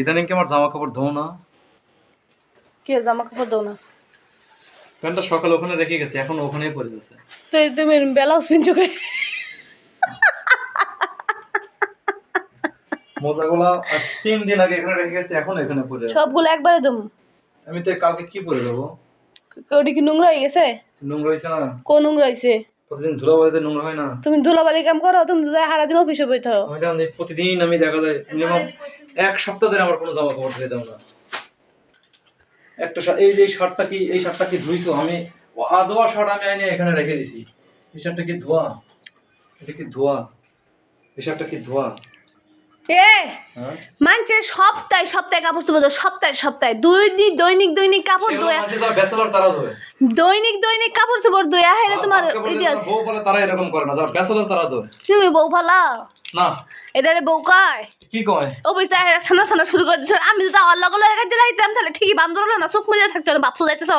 ইদানিং কি আমার জামা কাপড় ধো না? কে জামা কাপড় দাও না? প্যান্টটা সকালে ওখানে রেখে গেছে এখন ওখানেই পড়ে যাচ্ছে তো তুমি ব্লাউজ পিনছো কে? মোজাগুলা তিন দিন আগে এখানে রেখে গেছে এখন এখানে পড়ে আছে। সবগুলো একবারে দম আমি তো কালকে কি পরে যাব? ওটি কি নোংরা হয়ে গেছে? নোংরা হয়েছে না? কোন নোংরা হয়েছে? প্রতিদিন ধুলাবালিতে নোংরা হয় না। তুমি ধুলাবালি কাম করো তুমি তো সারাদিন অফিসে বইতে থাও আমি জানি প্রতিদিন আমি দেখা যায় মিনিমাম এক সপ্তাহ ধরে আমার কোনো জামা কাপড় ধুয়ে দাও না। একটা এই যে শার্টটা কি এই শার্টটা কি ধুইছো? আমি আধোয়া শার্ট আমি আইনে এখানে রেখে দিছি। এই শার্টটা কি ধোয়া? এটা কি ধোয়া? এই শার্টটা কি ধোয়া? এ হ্যাঁ? মানছে সপ্তাহে সপ্তাহে কাপড় তুলে সপ্তাহে সপ্তাহে। দুই দিন দৈনিক দৈনিক কাপড় ধোয়া দৈনিক দৈনিক কাপড় চোপড় ধোয়া হেরে তোমার বাপ বউ বলে তারা এরকম করে না যারা ব্যাচেলর তারা ধোয় তুমি বউ ফালা না। এদারে বউ কয়? কি কয়? হেরে ছানা ছানা শুরু করে দিচ্ছ আমি যদি আল্লাহগুলো রেখে দিলাইতাম তাহলে ঠিকই বান্দর হলো না চোখ মুজে থাকতো না বাপসু যাইতেছ।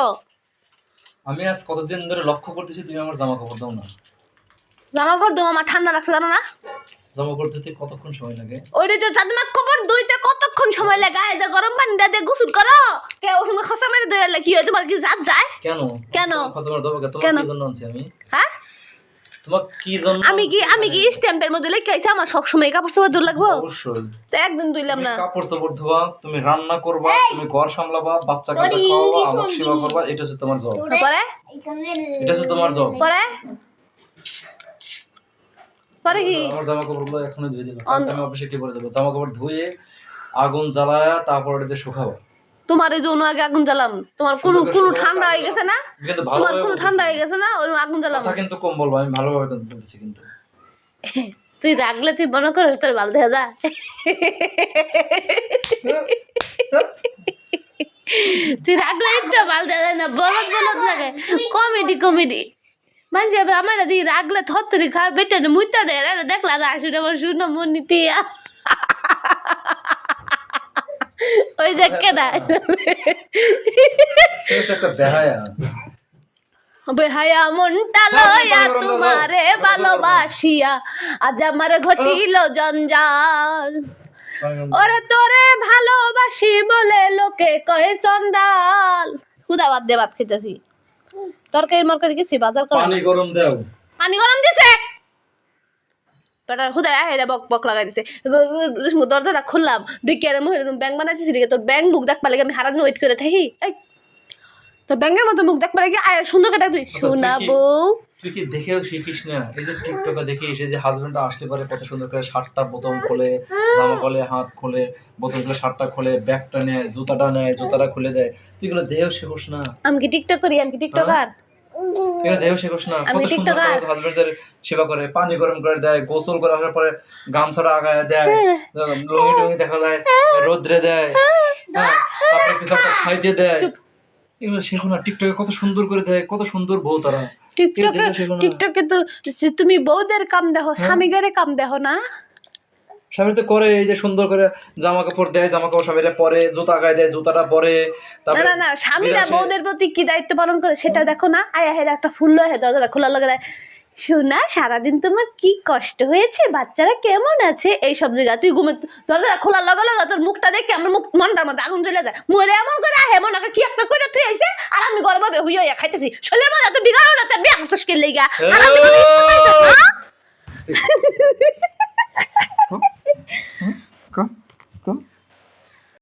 আমি আজ কতদিন ধরে লক্ষ্য করতেছি তুমি আমার জামা কাপড় দাও না। জামা কাপড় দো আমার ঠান্ডা লাগছে জানো না? জামা ধুতে কতক্ষণ সময় লাগে? ওইটা চাঁদমা দুইতে কতক্ষণ সময় লাগে? এটা গরম পানি দিয়ে গোসল করো। কে ওর সময় খসা মেরে দইলে কি হয় তোমার কি জাত যায়? কেন? কেন? ফসলের দেবো তোমার কি? জন্য আনছি আমি? হ্যাঁ? তোমার কি জন্য আমি কি আমি কি স্ট্যাম্পের মধ্যে লিখে আইছি? আমার সবসময় কাপড় চোপড় দূর লাগবো? অবশ্যই। তো একদিন দুইলাম তুমি না কাপড় চোপড় ধোয়া তুমি রান্না করবা তুমি ঘর সামলাবা বাচ্চা কাচ্চা খাওয়াবা আমার সেবা করবা এটা হচ্ছে তোমার জব পরে? এটা হচ্ছে তোমার জব পরে? পরে কি? আমার জামা কাপড়গুলো ধুয়ে দিলাম। আমি অফিসে কি করে দেবো জামা কাপড় ধুয়ে আগুন জ্বালায়া তারপর ওটাতে শুকাবো। তোমার এই জন্য আগে আগুন জ্বালাম তোমার কোনো কোনো ঠান্ডা হয়ে গেছে না? তোমার কোনো ঠান্ডা হয়ে গেছে না? ওই আগুন জ্বালাম। কথা কিন্তু কম বলব আমি ভালোভাবে বলতেছি কিন্তু। তুই রাখলে তুই মনে করিস তোর বাল দেখা তুই রাখলে একটু বাল দেখা যায় না বলদ বলদ লাগে। কমেডি কমেডি মানে আমার দি রাখলে থত্তরি খা বেটে মুইতা দে রে দেখলা শুনে আমার শুনে মনি টিয়া। ওই দেখ কেনা বেহায়া মনটা লয়া তোমারে ভালোবাসিয়া আজ আমার ঘটিল জঞ্জাল। ওরে তোরে ভালোবাসি বলে লোকে কয়ে চন্ডাল খুদা বাদ দিয়ে ভাত খেতেছি। তরকারি মরকারি গেছি বাজার করে পানি গরম দাও। পানি গরম দিছে। বেটার খুদা হেরে বক বক লাগাই দিছে। দরজাটা খুললাম ঢুকিয়ে রে মহিলা ব্যাংক বানাইতেছি দিকে তোর ব্যাংক বুক দেখ পালে আমি হারাদিন ওয়েট করে থাকি। এই তোর ব্যাংকের মতো মুখ দেখ পালে কি আয় সুন্দর করে তুই। কি- তুই কি দেখেও শিখিস না? এই যে টিকটকে দেখি এসে যে হাজবেন্ডটা আসলে পরে কত সুন্দর করে শার্টটা বোতাম খোলে জামা খোলে হাত খোলে খুলে শার্টটা খোলে ব্যাগটা নেয় জুতাটা নেয় জুতাটা খুলে দেয়। তুই এগুলো দেহেও শেখোস না। আমি কি টিকটক করি? আমি কি টিকটকার? শেখোস না। কত সুন্দর হাজবেন্ডের সেবা করে পানি গরম করে দেয় গোসল করে আসার পরে গামছাটা আগায় দেয় লুঙ্গি টুঙ্গি দেখা যায় রোদ্রে দেয় হ্যাঁ, তারপরে কিছু একটা খাইতে দেয়। এগুলো শেখো না টিকটকে কত সুন্দর করে দেয় কত সুন্দর বউ তারা। টিকটকে। টিকটকে তো তুমি বউদের কাম দেখো স্বামীদের কাম দেখো না? স্বামী তো করে এই যে সুন্দর করে জামা কাপড় দেয় জামা কাপড় স্বামীরা পরে জুতা গায়ে দেয় জুতাটা পরে না না না স্বামীরা বউদের প্রতি কি দায়িত্ব পালন করে সেটা দেখো না। আয় হের একটা ফুল লয়ে দরজাটা খোলা লাগে শোনা সারাদিন তোমার কি কষ্ট হয়েছে? বাচ্চারা কেমন আছে? এই সব জায়গা তুই ঘুমে দরজাটা খোলা লগা লগা তোর মুখটা দেখে আমার মুখ মনটার মধ্যে আগুন জ্বলে যায়। মরে এমন করে আহে মনে হয় কি একটা করে তুই আইছে? আর আমি গর্বে হুইয়া হইয়া খাইতেছি। শরীরের মধ্যে তো বিগাড়ো না তুই বিয়া লেগা? আর আমি হ্যাঁ?